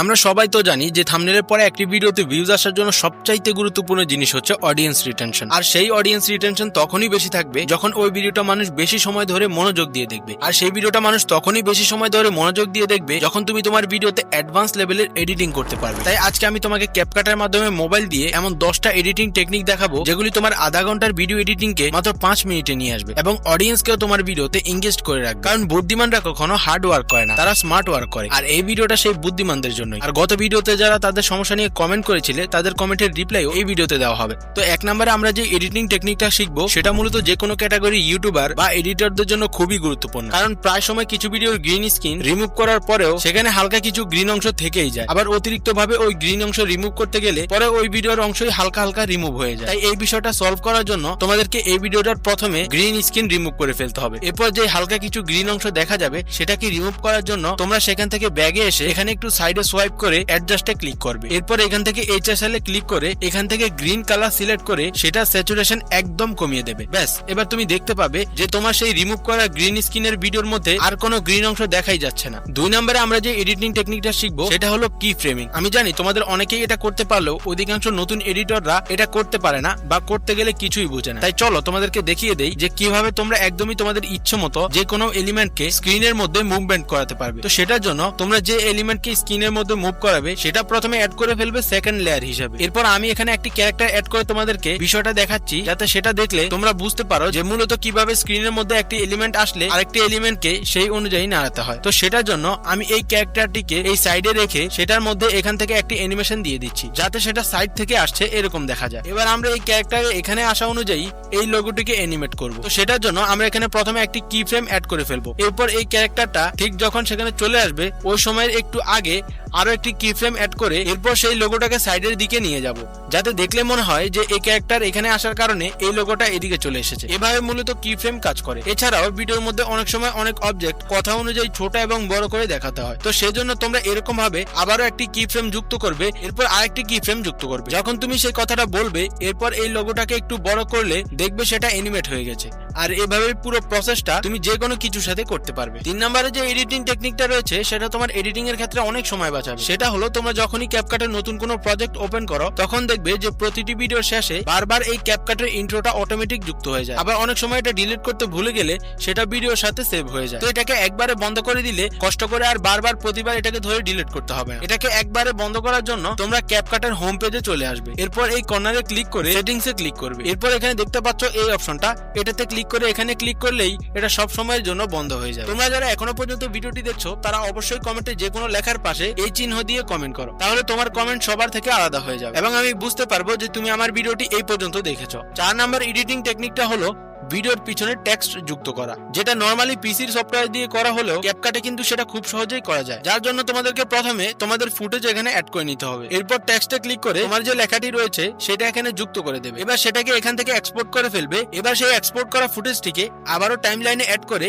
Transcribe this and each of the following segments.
আমরা সবাই তো জানি যে থামনেলের পরে একটি ভিডিওতে ভিউজ আসার জন্য সবচাইতে গুরুত্বপূর্ণ জিনিস হচ্ছে অডিয়েন্স রিটেনশন আর সেই অডিয়েন্স রিটেনশন তখনই বেশি থাকবে যখন ওই ভিডিওটা মানুষ বেশি সময় ধরে মনোযোগ দিয়ে দেখবে। আর সেই ভিডিওটা মানুষ তখনই বেশি সময় ধরে মনোযোগ দিয়ে দেখবে যখন তুমি তোমার ভিডিওতে অ্যাডভান্স লেভেলের এডিটিং করতে পারবে। তাই আজকে আমি তোমাকে ক্যাপকাটের মাধ্যমে মোবাইল দিয়ে এমন দশটা এডিটিং টেকনিক দেখাবো যেগুলি তোমার আধা ঘণ্টার ভিডিও এডিটিং কে মাত্র পাঁচ মিনিটে নিয়ে আসবে এবং অডিয়েন্সকেও তোমার ভিডিওতে এঙ্গেজ করে রাখবে। কারণ বুদ্ধিমানরা কখনো হার্ড ওয়ার্ক করে না, তারা স্মার্ট ওয়ার্ক করে। আর এই ভিডিওটা সেই বুদ্ধিমানদের জন্যই। আর গত ভিডিওতে যারা তাদের সমস্যা নিয়ে কমেন্ট করেছিলে, তাদের কমেন্টের রিপ্লাইও এই ভিডিওতে দেওয়া হবে। তো এক নম্বরে আমরা যে এডিটিং টেকনিকটা শিখব, সেটা মূলত যে কোনো ক্যাটাগরি ইউটিউবার বা এডিটরদের জন্য খুবই গুরুত্বপূর্ণ। কারণ প্রায় সময় কিছু ভিডিওর গ্রিন স্ক্রিন রিমুভ করার পরেও সেখানে হালকা কিছু গ্রিন অংশ থেকেই যায়। আবার অতিরিক্ত ভাবে ওই গ্রিন অংশ রিমুভ করতে গেলে পরে ওই ভিডিওর অংশই হালকা হালকা রিমুভ হয়ে যায়। তাই এই বিষয়টা সলভ করার জন্য তোমাদেরকে এই ভিডিওটার প্রথমে গ্রিন স্ক্রিন রিমুভ করে ফেলতে হবে। এরপর যে হালকা কিছু গ্রিন অংশ দেখা যাবে, সেটাকে রিমুভ করার জন্য তোমরা সেখান থেকে ব্যাগে এসে এখানে একটু সাইডে সোয়াইপ করে অ্যাডজাস্টে ক্লিক করবে। এরপর এখান থেকে এইচএসএল এ ক্লিক করে এখান থেকে গ্রিন কালার সিলেক্ট করে সেটা স্যাচুরেশন একদম কমিয়ে দেবে। ব্যাস, এবার তুমি দেখতে পাবে যে তোমার সেই রিমুভ করা গ্রিন স্ক্রিনের ভিডিওর মধ্যে আর কোনো গ্রিন অংশ দেখাই যাচ্ছে না। দুই নম্বরে আমরা যে এডিটিং টেকনিকটা শিখব, সেটা হলো কি ফ্রেমিং আমি জানি তোমাদের অনেকেই এটা করতে পারলেও অধিকাংশ নতুন এডিটররা এটা করতে পারে না বা করতে গেলে কিছুই বোঝে না। তাই চলো তোমাদেরকে দেখিয়ে দেই যে কীভাবে তোমরা একদমই তোমাদের ইচ্ছে মতো যে কোনো এলিমেন্টকে স্ক্রিনের মধ্যে মুভমেন্ট করাতে পারবে। তো সেটার জন্য তোমরা যে এলিমেন্টকে স্ক্রিনের মধ্যে মুভ করাবে, সেটা প্রথমে অ্যাড করে ফেলবে সেকেন্ড লেয়ার হিসাবে। এরপর আমি এখানে একটি ক্যারেক্টার অ্যাড করে তোমাদেরকে বিষয়টা দেখাচ্ছি, যাতে সেটা দেখলে তোমরা বুঝতে পারো যে মূলত কীভাবে স্ক্রিনের মধ্যে একটি এলিমেন্ট আসলে আরেকটি এলিমেন্টকে সেই অনুযায়ী নাড়াতে হয়। তো সেটার জন্য আমি এই ক্যারেক্টারটিকে এই সাইডে রেখে সেটার মধ্যে এখান থেকে একটি অ্যানিমেশন দিয়ে দিচ্ছি, যাতে সেটা সাইড থেকে আসছে এরকম দেখা যায়। এবার আমরা এই ক্যারেক্টারে এখানে আসা অনুযায়ী এই লোগোটিকে অ্যানিমেট করব। তো সেটার জন্য আমরা এখানে প্রথমে একটি কি ফ্রেম অ্যাড করে ফেলব। এরপর এই ক্যারেক্টারটা ঠিক যখন সেখানে চলে আসবে, ওই সময়ের একটু আগে আরও একটি কি ফ্রেম অ্যাড করে এরপর সেই লোগোটাকে সাইডের দিকে নিয়ে যাব। যাতে দেখলে মনে হয় যে এই ক্যারেক্টার এখানে আসার কারণে এই লোগোটা এদিকে চলে এসেছে। এভাবে মূলত কি ফ্রেম কাজ করে। এছাড়াও ভিডিওর মধ্যে অনেক সময় অনেক অবজেক্ট কথা অনুযায়ী ছোট এবং বড় করে দেখাতে হয়। তো সেজন্য তোমরা এরকম ভাবে আবারও একটি কি ফ্রেম যুক্ত করবে, এরপর আরেকটি কি ফ্রেম যুক্ত করবে। যখন তুমি সেই কথাটা বলবে, এরপর এই লোগোটাকে একটু বড় করলে দেখবে সেটা এনিমেট হয়ে গেছে। আর এভাবে পুরো প্রসেসটা তুমি যে কোনো কিছুর সাথে করতে পারবে। তিন নম্বরে যে এডিটিং টেকনিকটা রয়েছে, সেটা তোমার এডিটিং এর ক্ষেত্রে অনেক সময় বাঁচাবে। সেটা হলো, তোমরা যখনই ক্যাপকাটের নতুন কোনো প্রজেক্ট ওপেন করো, তখন দেখবে যে প্রতিটি ভিডিওর শেষে বারবার এই ক্যাপকাটের ইন্ট্রোটা অটোমেটিক যুক্ত হয়ে যায়। আবার অনেক সময় এটা ডিলিট করতে ভুলে গেলে সেটা ভিডিওর সাথে সেভ হয়ে যায়। তো এটাকে একবারে বন্ধ করে দিলে কষ্ট করে আর বারবার প্রতিবার এটাকে ধরে ডিলিট করতে হবে এটাকে একবারে বন্ধ করার জন্য তোমরা ক্যাপকাটের হোম পেজে চলে আসবে। এরপর এই কর্নারে ক্লিক করে সেটিংস ক্লিক করবে। এরপর এখানে দেখতে পাচ্ছ এই অপশনটা এটাতে ক্লিক করে এখানে ক্লিক করলেই এটা সব সময়ের জন্য বন্ধ হয়ে যাবে। তোমরা যারা এখনও পর্যন্ত ভিডিওটি দেখছ, তারা অবশ্যই কমেন্টে যে কোনো লেখার পাশে এই চিহ্ন দিয়ে কমেন্ট করো। তাহলে তোমার কমেন্ট সবার থেকে আলাদা হয়ে যাবে। এবং আমি বুঝতে পারব যে তুমি আমার ভিডিওটি এই পর্যন্ত দেখেছ। চার নাম্বার এডিটিং টেকনিকটা হলো ভিডিওর পিছনে টেক্সট যুক্ত করা। যেটা নর্মালি পিসির সফটওয়্যার দিয়ে করা হলেও ক্যাপকাটে কিন্তু সেটা খুব সহজেই করা যায়। যার জন্য তোমাদেরকে প্রথমে তোমাদের ফুটেজ এখানে অ্যাড করে নিতে হবে। এরপর টেক্সটে ক্লিক করে তোমার যে লেখাটি রয়েছে, সেটা এখানে যুক্ত করে দেবে। এবার সেটাকে এখান থেকে এক্সপোর্ট করে ফেলবে। এবার সেই এক্সপোর্ট করা ফুটেজটিকে আবারও টাইম লাইনে অ্যাড করে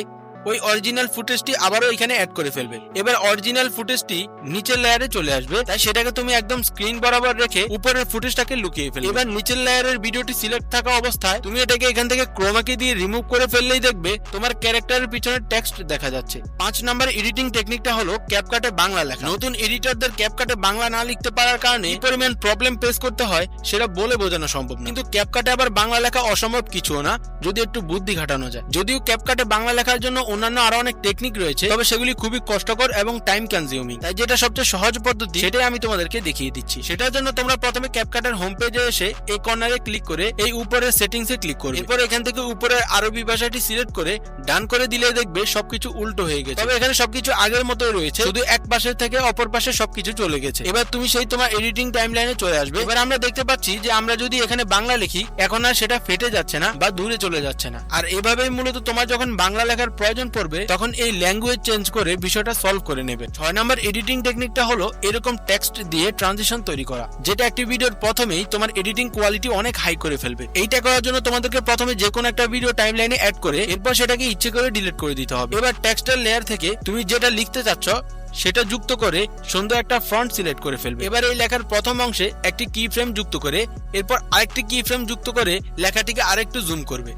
ওই অরিজিনাল ফুটেজটি আবারও এখানে অ্যাড করে ফেলবে। এবার অরিজিনাল ফুটেজটি নিচের লেয়ারে চলে আসবে, তাই সেটাকে তুমি একদম স্ক্রিন বরাবর রেখে উপরের ফুটেজটাকে লুকিয়ে ফেলবে। এবার নিচের লেয়ারের ভিডিওটি সিলেক্ট থাকা অবস্থায় তুমি এটাকে এখান থেকে ক্রোমাকে দিয়ে রিমুভ করে ফেললেই দেখবে তোমার ক্যারেক্টারের পিছনে টেক্সট দেখা যাচ্ছে। পাঁচ নাম্বার এডিটিং টেকনিকটা হলো ক্যাপকাটে বাংলা লেখা। নতুন এডিটরদের ক্যাপকাটে বাংলা না লিখতে পারার কারণে পরিমাণ প্রবলেম ফেস করতে হয়, সেটা বলে বোঝানো সম্ভব না। কিন্তু ক্যাপকাটে আবার বাংলা লেখা অসম্ভব কিছুও না, যদি একটু বুদ্ধি ঘাটানো যায়। যদিও ক্যাপকাটে বাংলা লেখার জন্য অন্যান্য আরও অনেক টেকনিক রয়েছে, তবে সেগুলি খুবই কষ্টকর এবং টাইম কনজিউমিং তাই যেটা সবচেয়ে সহজ পদ্ধতি, সেটাই আমি তোমাদেরকে দেখিয়ে দিচ্ছি। সেটার জন্য তোমরা প্রথমে ক্যাপকাটের হোম পেজে এসে এই কর্নারে ক্লিক করে এই উপরের সেটিংস ক্লিক করবে। এরপর এখান থেকে উপরের আরবি ভাষাটি সিলেক্ট করে ডান করে দিলে দেখবে সবকিছু উল্টো হয়ে গেছে। তবে এখানে সবকিছু আগের মতোই রয়েছে, শুধু এক পাশে থেকে অপর পাশে সবকিছু চলে গেছে। এবার তুমি সেই তোমার এডিটিং টাইম লাইনে চলে আসবে। এবার আমরা দেখতে পাচ্ছি যে আমরা যদি এখানে বাংলা লিখি, এখন আর সেটা ফেটে যাচ্ছে না বা দূরে চলে যাচ্ছে না। আর এভাবেই মূলত তোমার যখন বাংলা লেখার প্রয়োজন পড়বে তখন এই ল্যাঙ্গুয়েজ চেঞ্জ করে বিষয়টা সলভ করে নেবে। ছয় নম্বর এডিটিং টেকনিকটা হলো এরকম টেক্সট দিয়ে ট্রানজিশন তৈরি করা, যেটা একটি ভিডিওর প্রথমেই তোমার এডিটিং কোয়ালিটি অনেক হাই করে ফেলবে। এইটা করার জন্য তোমাদেরকে প্রথমে যে কোনো একটা ভিডিও টাইম লাইনে অ্যাড করে, এরপর সেটাকে ইচ্ছে করে ডিলিট করে দিতে হবে। এবার টেক্সটের লেয়ার থেকে তুমি যেটা লিখতে চাচ্ছ, সেটা যুক্ত করে সুন্দর একটা ফ্রন্ট সিলেক্ট করে ফেলবে। এবার এই লেখার প্রথম অংশে একটি কি ফ্রেম যুক্ত করে, এরপর আরেকটি কি ফ্রেম যুক্ত করে লেখাটিকে আরেকটু জুম করবে।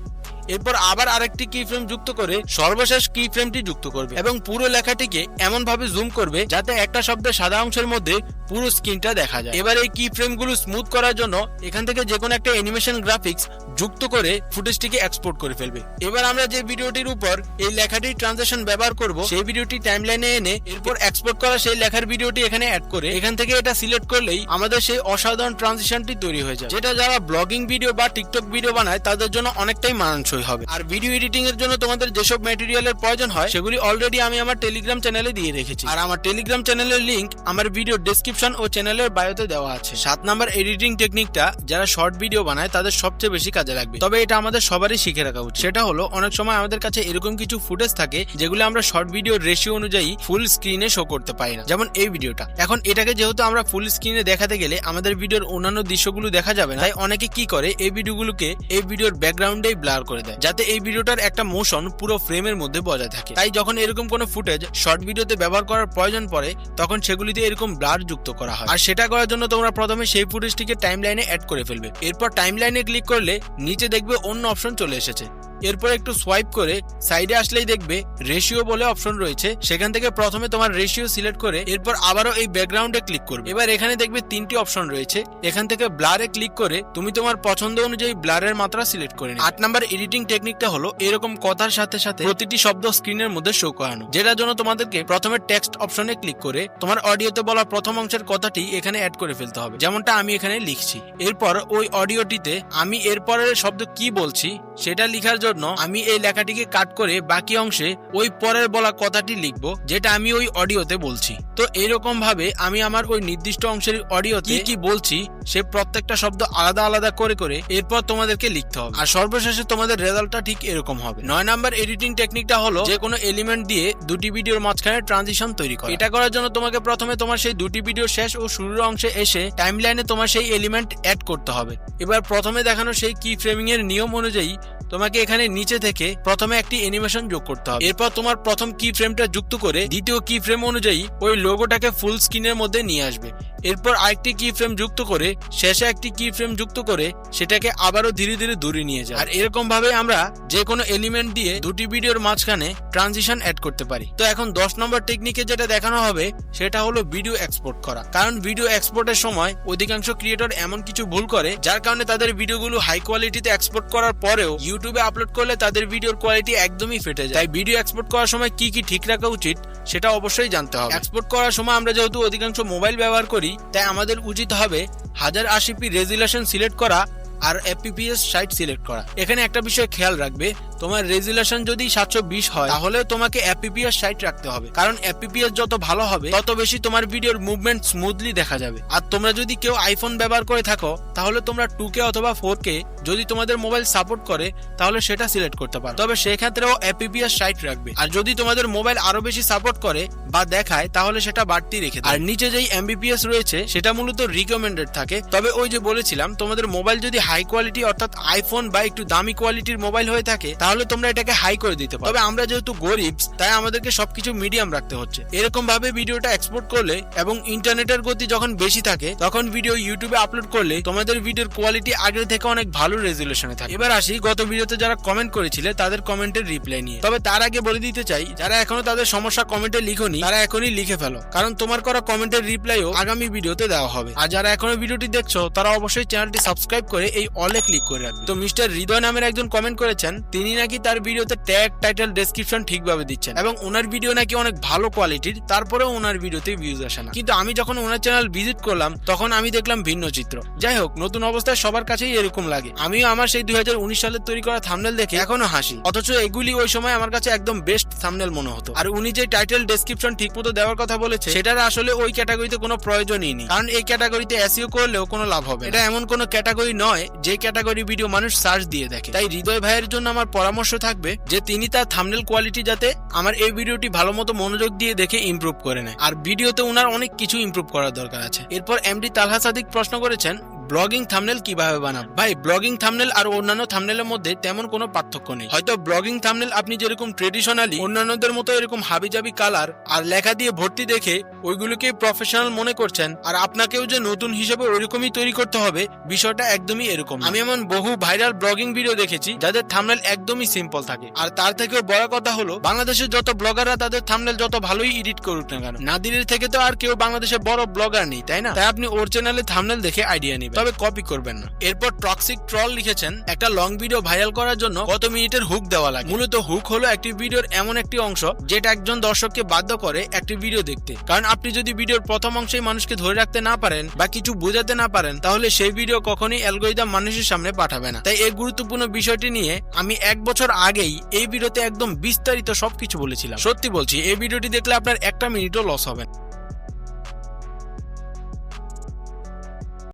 এরপর আবার আরেকটি কি ফ্রেম যুক্ত করে সর্বশেষ কি ফ্রেমটি যুক্ত করবে এবং পুরো লেখাটিকে এমন ভাবে জুম করবে যাতে একটা শব্দের সাদা অংশের মধ্যে পুরো স্ক্রিনটা দেখা যায়। এবার এই কি ফ্রেমগুলো স্মুথ করার জন্য এখান থেকে যে কোনো একটা অ্যানিমেশন গ্রাফিক্স যুক্ত করে ফুটেজটিকে এক্সপোর্ট করে ফেলবে। এবার আমরা যে ভিডিওটির উপর এই লেখাটির ট্রানজেকশন ব্যবহার করব, সেই ভিডিওটি টাইমলাইনে এনে এরপর এক্সপোর্ট করা সেই লেখার ভিডিওটি এখানে অ্যাড করে এখান থেকে এটা সিলেক্ট করলেই আমাদের সেই অসাধারণ ট্রানজিশনটি তৈরি হয়ে যায় যেটা যারা ব্লগিং ভিডিও বা টিকটক ভিডিও বানায়, তাদের জন্য অনেকটাই মানানসই। হবে। আর ভিডিও এডিটিং এর জন্য তোমাদের যেসব ম্যাটেরিয়ালের প্রয়োজন হয়, সেগুলি অলরেডি আমি আমার টেলিগ্রাম চ্যানেলে দিয়ে রেখেছি। আর আমার টেলিগ্রাম চ্যানেলের লিংক আমার ভিডিও ডেসক্রিপশন ও চ্যানেলের বায়োতে দেওয়া আছে। সাত নাম্বার এডিটিং টেকনিকটা যারা শর্ট ভিডিও বানায়, তাদের সবচেয়ে বেশি কাজে লাগবে। তবে এটা আমাদের সবারই শিখে রাখা উচিত। সেটা হলো, অনেক সময় আমাদের কাছে এরকম কিছু ফুটেজ থাকে, যেগুলো আমরা শর্ট ভিডিও রেশিও অনুযায়ী ফুল স্ক্রিনে শো করতে পারি না। যেমন এই ভিডিওটা এখন এটাকে যেহেতু আমরা ফুল স্ক্রিনে দেখাতে গেলে আমাদের ভিডিওর অন্যান্য দৃশ্যগুলো দেখা যাবে না, তাই অনেকে কি করে, এই ভিডিওগুলোকে এই ভিডিওর ব্যাকগ্রাউন্ডেই ব্লার করে দেয়, যাতে এই ভিডিওটার একটা মোশন পুরো ফ্রেমের মধ্যে বজায় থাকে। তাই যখন এরকম কোনো ফুটেজ শর্ট ভিডিওতে ব্যবহার করার প্রয়োজন পড়ে, তখন সেগুলিতে এরকম ব্লার যুক্ত করা হয়। আর সেটা করার জন্য তোমরা প্রথমে সেই ফুটেজটিকে টাইম লাইনে অ্যাড করে ফেলবে। এরপর টাইম লাইনে ক্লিক করলে নিচে দেখবে অন্য অপশন চলে এসেছে। এরপর একটু সোয়াইপ করে সাইডে আসলেই দেখবে রেশিও বলে অপশন রয়েছে। সেখান থেকে প্রথমে তোমার রেশিও সিলেক্ট করে এরপর আবারও এই ব্যাকগ্রাউন্ডে ক্লিক করবে। এবার এখানে দেখবে তিনটি অপশন রয়েছে। এখান থেকে ব্লারে ক্লিক করে তুমি তোমার পছন্দ অনুযায়ী ব্লারের মাত্রা সিলেক্ট করে। আট নাম্বার এডিটিং টেকনিকটা হলো এরকম কথার সাথে সাথে প্রতিটি শব্দ স্ক্রিনের মধ্যে শো করানো, যেটার জন্য তোমাদেরকে প্রথমে টেক্সট অপশনে ক্লিক করে তোমার অডিওতে বলা প্রথম অংশের কথাটি এখানে অ্যাড করে ফেলতে হবে। যেমনটা আমি এখানে লিখছি। এরপর ওই অডিওটিতে আমি এরপরের শব্দ কি বলছি, সেটা লিখার জন্য আমি এই লেখাটিকে কাট করে বাকি অংশে ওই পরের বলা কথাটি লিখব, যেটা আমি ওই অডিওতে বলছি। তো এরকম ভাবে আমি আমার ওই নির্দিষ্ট অংশের অডিওতে কি কি বলছি, সে প্রত্যেকটা শব্দ আলাদা আলাদা করে করে এরপর তোমাদেরকে লিখতে হবে। আর সর্বশেষে তোমাদের রেজাল্টটা ঠিক এরকম হবে। নয় নাম্বার এডিটিং টেকনিকটা হলো যে কোনো এলিমেন্ট দিয়ে দুটি ভিডিওর মাঝখানে ট্রানজিশন তৈরি করা। এটা করার জন্য তোমাকে প্রথমে তোমার সেই দুটি ভিডিও শেষ ও শুরুর অংশে এসে টাইমলাইনে তোমার সেই এলিমেন্ট অ্যাড করতে হবে। এবার প্রথমে দেখানো সেই কি ফ্রেমিং এর নিয়ম অনুযায়ী তোমাকে এখানে নিচে থেকে প্রথমে একটি অ্যানিমেশন যোগ করতে হবে। এরপর তোমার প্রথম কি ফ্রেমটা যুক্ত করে দ্বিতীয় কি ফ্রেম অনুযায়ী ওই লোগোটাকে ফুল স্ক্রিনের মধ্যে নিয়ে আসবে। এরপর আরেকটি কি ফ্রেম যুক্ত করে, শেষে একটি কি ফ্রেম যুক্ত করে সেটাকে আবারও ধীরে ধীরে দূরে নিয়ে যায়। আর এরকম ভাবে আমরা যে কোনো এলিমেন্ট দিয়ে দুটি ভিডিওর মাঝখানে ট্রানজিশন অ্যাড করতে পারি। তো এখন দশ নম্বর টেকনিকে যেটা দেখানো হবে, সেটা হলো ভিডিও এক্সপোর্ট করা। কারণ ভিডিও এক্সপোর্টের সময় অধিকাংশ ক্রিয়েটর এমন কিছু ভুল করে, যার কারণে তাদের ভিডিওগুলো হাই কোয়ালিটিতে এক্সপোর্ট করার পরেও ইউটিউবে আপলোড করলে তাদের ভিডিওর কোয়ালিটি একদমই ফেটে যায়। তাই ভিডিও এক্সপোর্ট করার সময় কি কি ঠিক রাখা উচিত, সেটা অবশ্যই জানতে হবে। এক্সপোর্ট করার সময় আমরা যেহেতু অধিকাংশ মোবাইল ব্যবহার করি, তাই আমাদের উচিত হবে হাজার আশি পি রেজুলেশন সিলেক্ট করা আর এপিপিএস সাইট সিলেক্ট করা। এখানে একটা বিষয় খেয়াল রাখবে তোমার রেজুলেশন যদি সাতশো বিশ হয়, তাহলে তোমাকে এফপিপিএস সাইট রাখতে হবে। কারণ এফপিপিএস যত ভালো হবে, তত বেশি তোমার ভিডিওর মুভমেন্ট স্মুথলি দেখা যাবে। আর তোমরা যদি কেউ আইফোন ব্যবহার করে থাকো, তাহলে তোমরা টু কে অথবা ফোর কে যদি তোমাদের মোবাইল সাপোর্ট করে, তাহলে সেটা সিলেক্ট করতে পারো। তবে সেক্ষেত্রেও এফপিপিএস সাইট রাখবে। আর যদি তোমাদের মোবাইল আরও বেশি সাপোর্ট করে বা দেখায়, তাহলে সেটা বাড়তি রেখে আর নিচে যেই এমবিপিএস রয়েছে, সেটা মূলত রিকমেন্ডেড থাকে। তবে ওই যে বলেছিলাম, তোমাদের মোবাইল যদি হাই কোয়ালিটি অর্থাৎ আইফোন বা একটু দামি কোয়ালিটির মোবাইল হয়ে থাকে তাহলে তোমরা এটাকে হাই করে দিতে পারো। তবে আমরা যেহেতু গরিব, তাই আমাদেরকে সবকিছু মিডিয়াম রাখতে হচ্ছে। এরকম ভাবে ভিডিওটা এক্সপোর্ট করলে এবং ইন্টারনেটের গতি যখন বেশি থাকে, তখন ভিডিও ইউটিউবে আপলোড করলে তোমাদের ভিডিওর কোয়ালিটি আগের থেকে অনেক ভালো রেজুলেশনে থাকে। এবার আসি, গত ভিডিওতে যারা কমেন্ট করেছিলে, তাদের কমেন্টের রিপ্লাই নিয়ে। তবে তার আগে বলে দিতে চাই, যারা এখনও তাদের সমস্যা কমেন্টে লিখোনি, তারা এখনই লিখে ফেলো। কারণ তোমার করা কমেন্টের রিপ্লাইও আগামী ভিডিওতে দেওয়া হবে। আর যারা এখনও ভিডিওটি দেখছ, তারা অবশ্যই চ্যানেলটি সাবস্ক্রাইব করে এই অলে ক্লিক করে রাখবে। তো মিস্টার হৃদয় নামের একজন কমেন্ট করেছেন, তিনি নাকি তার ভিডিওতে ট্যাগ টাইটেল ডেসক্রিপশন ঠিকভাবে দিচ্ছেন। এবং ওনার ভিডিও নাকি অনেক ভালো কোয়ালিটির তারপরেও ওনার ভিডিওতে ভিউজ আসে না। কিন্তু আমি যখন ওনার চ্যানেল ভিজিট করলাম, তখন আমি দেখলাম ভিন্ন চিত্র। যাই হোক, নতুন অবস্থায় সবার কাছেই এরকম লাগে। আমিও আমার সেই দুই সালের তৈরি করা থামনেল দেখে এখনও হাসি। অথচ এগুলি ওই সময় আমার কাছে একদম বেস্ট থামনেল মনে হতো। আর উনি যে টাইটেল ডেসক্রিপশন ঠিকমতো দেওয়ার কথা বলেছে, সেটার আসলে ওই ক্যাটাগরিতে কোনো প্রয়োজনই নেই। কারণ এই ক্যাটাগরিতে এসইও করলেও কোনো লাভ হবে এটা এমন কোনো ক্যাটাগরি নয়, যে ক্যাটাগরি ভিডিও মানুষ সার্চ দিয়ে দেখে। তাই হৃদয় ভাইয়ের জন্য আমার পরামর্শ থাকবে যে তিনি তার থামনেল কোয়ালিটি যাতে আমার এই ভিডিওটি ভালো মতো মনোযোগ দিয়ে দেখে ইমপ্রুভ করে নেয়। আর ভিডিওতে ওনার অনেক কিছু ইমপ্রুভ করার দরকার আছে। এরপর এমডি তালহা সাদিক প্রশ্ন করেছেন ব্লগিং থামনেল কীভাবে বানাবো? ভাই, ব্লগিং থামনেল আর অন্যান্য থামনেলের মধ্যে তেমন কোনো পার্থক্য নেই। হয়তো ব্লগিং থামনেল আপনি যেরকম ট্রেডিশনালি অন্যান্যদের মতো এরকম হাবিজাবি কালার আর লেখা দিয়ে ভর্তি দেখে ওইগুলোকে প্রফেশনাল মনে করছেন আর আপনাকেও যে নতুন হিসেবে ওইরকমই তৈরি করতে হবে, বিষয়টা একদমই এরকম আমি এমন বহু ভাইরাল ব্লগিং ভিডিও দেখেছি যাদের থামনেল একদমই সিম্পল থাকে। আর তার থেকেও বড় কথা হলো, বাংলাদেশের যত ব্লগাররা তাদের থামনেল যত ভালোই এডিট করুক না কেন, নাদিরের থেকে তো আর কেউ বাংলাদেশে বড় ব্লগার নেই, তাই না? তাই আপনি ওর চ্যানেলে থামনেল দেখে আইডিয়া নেবেন। তবে কপি করবেন না। এরপর টক্সিক ট্রল লিখেছেন, একটা লং ভিডিও ভাইরাল করার জন্য কত মিনিটের হুক দেওয়া লাগে? মূলত হুক হলো একটি ভিডিওর এমন একটি অংশ, যেটা একজন দর্শককে বাধ্য করে একটি ভিডিও দেখতে। কারণ আপনি যদি ভিডিওর প্রথম অংশেই মানুষকে ধরে রাখতে না পারেন বা কিছু বোঝাতে না পারেন, তাহলে সেই ভিডিও কখনোই অ্যালগোরিদম মানুষের সামনে পাঠাবে না। তাই এই গুরুত্বপূর্ণ বিষয়টি নিয়ে আমি এক বছর আগেই এই ভিডিওতে একদম বিস্তারিত সবকিছু বলেছিলাম। সত্যি বলছি, এই ভিডিওটি দেখলে আপনার একটা মিনিটও লস হবে না।